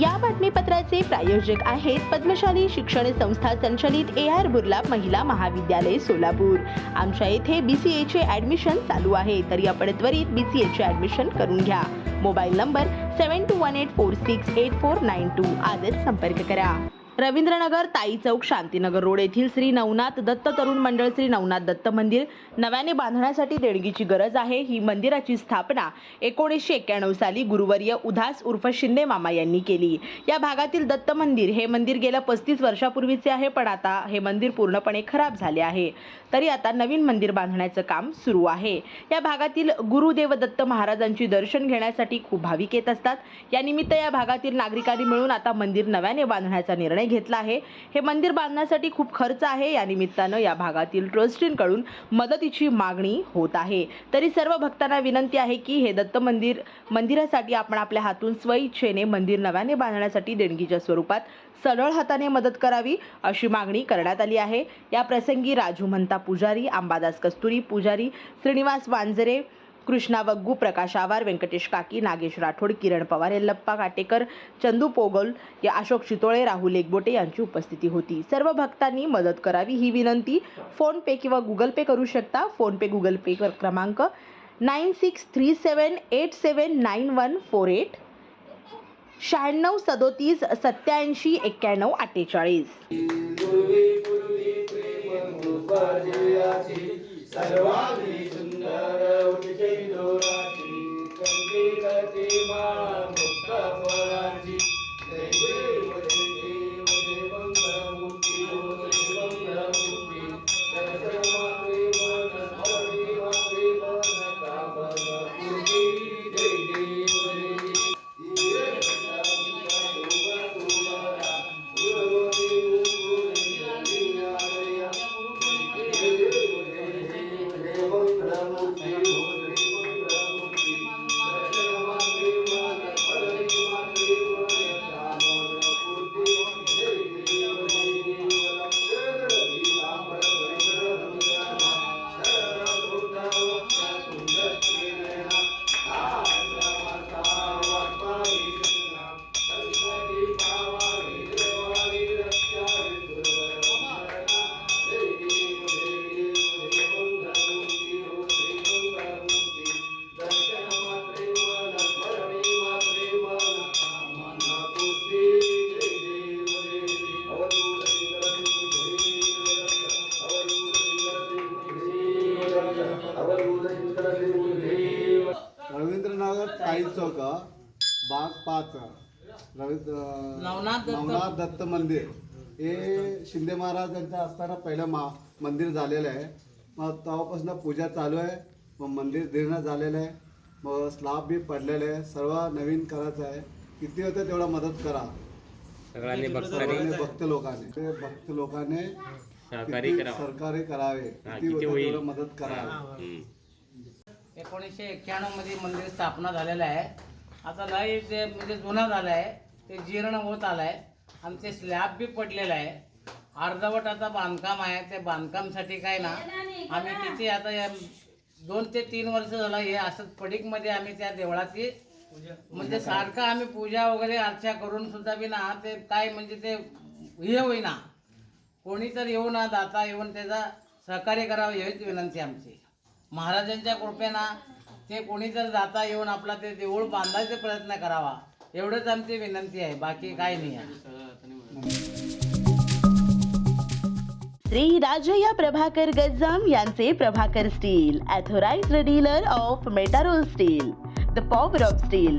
या बातमीपत्राचे प्रायोजक आहेत पद्मशाली शिक्षण संस्था संचलित ए आर बुर्ला महिला महाविद्यालय सोलापूर. आमच्या येथे बी सी एचे ॲडमिशन चालू आहे तरी आपण त्वरित बी सी एचे ॲडमिशन करून घ्या. Mobile number seven two one eight four six eight four nine two आजच संपर्क करा. रवींद्रनगर ताई चौक शांतीनगर रोड येथील श्री नवनाथ दत्त तरुण मंडळ श्री नवनाथ दत्त मंदिर. नव्याने बांधण्यासाठी देणगीची गरज आहे. ही मंदिराची स्थापना एकोणीसशे एक्क्याण्णव साली गुरुवर्य उधास उर्फ शिंदे मामा यांनी केली. या भागातील दत्त मंदिर हे मंदिर गेल्या पस्तीस वर्षापूर्वीचे आहे पण आता हे मंदिर पूर्णपणे खराब झाले आहे. तरी आता नवीन मंदिर बांधण्याचं काम सुरू आहे. या भागातील गुरुदेव दत्त महाराजांची दर्शन घेण्यासाठी खूप भाविक येत असतात. यानिमित्त या भागातील नागरिकांनी मिळून आता मंदिर नव्याने बांधण्याचा निर्णय घेतला आहे. हे मंदिर बांधण्यासाठी खूप खर्च आहे. या निमित्तानं या भागातील ट्रस्टींकडून मदतीची मागणी होत आहे. तरी सर्व भक्तांना विनंती आहे की हे दत्त मंदिर मंदिरासाठी आपण आपल्या हातून स्वइच्छेने मंदिर नव्याने बांधण्यासाठी देणगीच्या स्वरूपात सरळ हाताने मदत करावी अशी मागणी करण्यात आली आहे. या प्रसंगी राजू म्हणता पुजारी अंबादास कस्तुरी पुजारी श्रीनिवास वांजरे कृष्णा वग्गू प्रकाश आवार व्यंकटेश काकी नागेश राठोड किरण पवार यल्लप्पा काटेकर चंदू पोगल या अशोक चितोळे राहुल एकबोटे यांची उपस्थिती होती. सर्व भक्तांनी मदत करावी ही विनंती. फोन पे किंवा गुगल पे करू शकता. फोन पे गुगल पे क्रमांक nine six three seven eight seven nine one four eight. शहाण्णव सदोतीस सत्याऐंशी एक्क्याण्णव अठ्ठेचाळीस. रवींद्रनगर ताई चौक बाग पाच रवींद्र नवनाथ दत्त- नवनाथ दत्त मंदिर. हे शिंदे महाराजांचं असताना पहिलं मा मंदिर झालेलं आहे. मग तेव्हापासून पूजा चालू आहे. मग मंदिर जीर्ण झालेलं आहे. मग स्लाब बी पडलेलं आहे. सर्व नवीन करायचं आहे. किती होतं तेवढा मदत करा. सगळ्यांनी भक्तांनी सर्वांनी भक्त लोकांनी. ते भक्त लोकांनी किती करावं. सरकारी करावे. हा, किती किती होतं होईल? तेवढं मदत करा. हम्म. एकोणीसशे एक्क्याण्णवमध्ये मंदिर स्थापना झालेलं आहे. आता लय ते म्हणजे जुना झालं आहे. ते जीर्ण होत आलं आहे आमचे स्लॅब बी पडलेलं आहे. अर्धवट आता बांधकाम आहे. ते बांधकामसाठी काय ना आम्ही तिथे आता या दोन ते तीन वर्ष झालं हे असंच पडिकमध्ये आम्ही त्या देवळाची म्हणजे सारखं आम्ही पूजा वगैरे अर्चा करून सुद्धा बी ना ते काय म्हणजे ते हे होईना. कोणी तर येऊ ना दाता येऊन त्याचा सहकार्य करावं हेच विनंती आमची. महाराजांच्या कृपेनं ते कोणी जर जाता येऊन आपला ते देऊळ बांधायचा प्रयत्न करावा एवढंच आमची विनंती आहे. बाकी काय नाही आहे. श्री राजया प्रभाकर गज्जाम यांचे Prabhakar steel authorised dealer of Metarol steel the power of steel